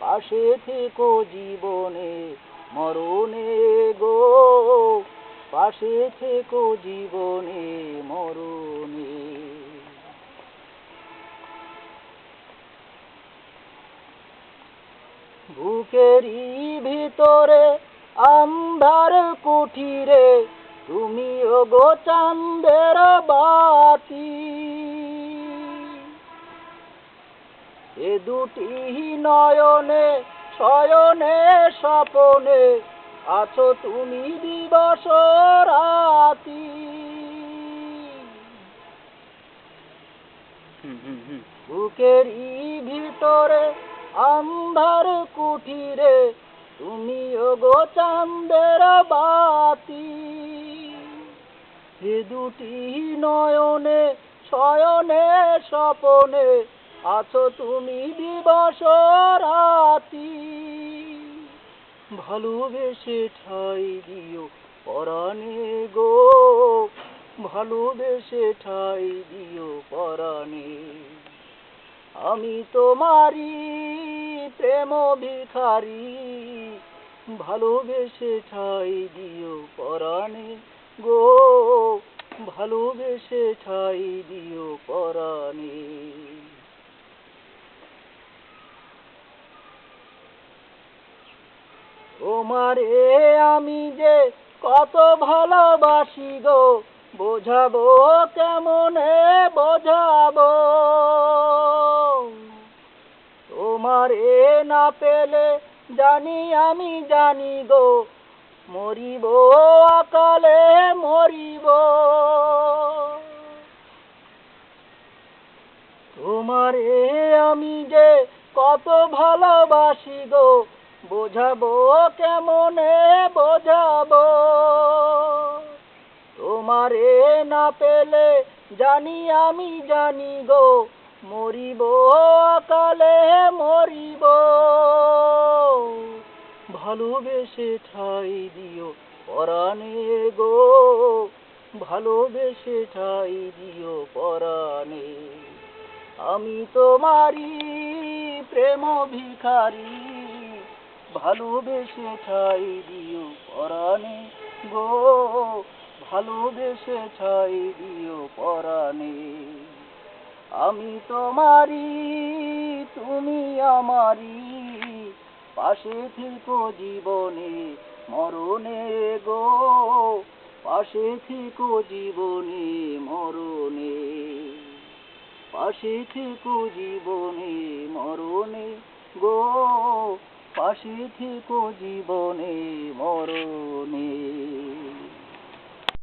পাশে থেকো জীবনে, মরণে গো। পাশে থেকো জীবনে, মরণে। বুকেরই ভিতরে আন্ধার কুঠিরে, তুমি গো চান্দের বাতি। এ দুটি নয়নে শয়নে স্বপনে আছো তুমি দিবস রাতি হুম হুম। ভিতরে আন্ধার কুঠিরে তুমি গো চান্দের বাতি। এ দুটি নয়নে শয়নে স্বপনে আছো তুমি দিবস রাতি ভালোবেসে ঠাই দিও পরাণে গো। ভালোবেসে ঠাই দিও পরাণে। আমি তোমারি প্রেম ভিখারি। ভালোবেসে ঠাই দিও পরাণে গো। ভালোবেসে ঠাই দিও পরাণে। তোমারে আমি যে কত ভালোবাসি গো, বোঝাবো কেমনে বোঝাবো? তোমারে না পেলে জানি আমি জানি গো, মরিব আকালে মরিব। তোমারে আমি যে কত ভালোবাসি গো বোঝাবো কেমনে বোঝাবো? তোমারে না পেলে জানি আমি জানি গো, মরিব কালে মরিব। ভালোবেসে ঠাই দিও পরাণে গো, ভালোবেসে ঠাই দিও পরাণে। আমি তোমারি প্রেম ভিখারি। ভালোবেসে ঠাই দিও পরাণে গো ভালোবেসে ঠাই দিও পরাণে। আমি তোমারি তুমি আমারি পাশে থেকো জীবনে মরণে গো, পাশে থেকো জীবনে মরণে, পাশে থেকো জীবনে মরণে পাশে থেকো জীবনে মরণে।